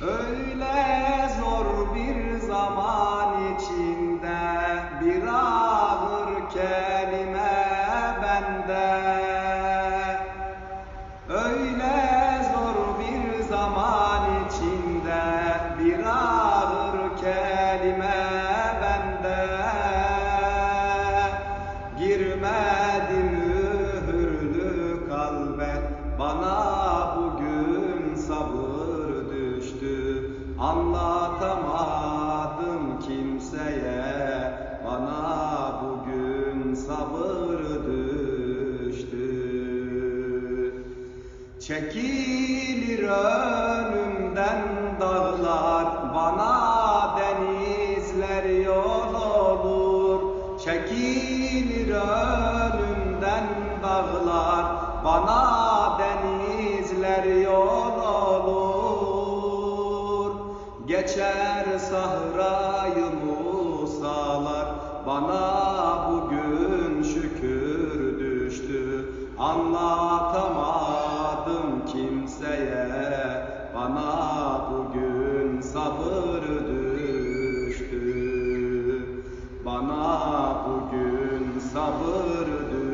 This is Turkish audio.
Öyle Anlatamadım kimseye. Bana bugün sabır düştü. Çekilir önümden dağlar Bana denizler yol olur. Çekilir önümden dağlar geçer sahrayı Musalar. Bana bugün şükür düştü. Anlatamadım kimseye. Bana bugün sabır düştü. Bana bugün sabır düştü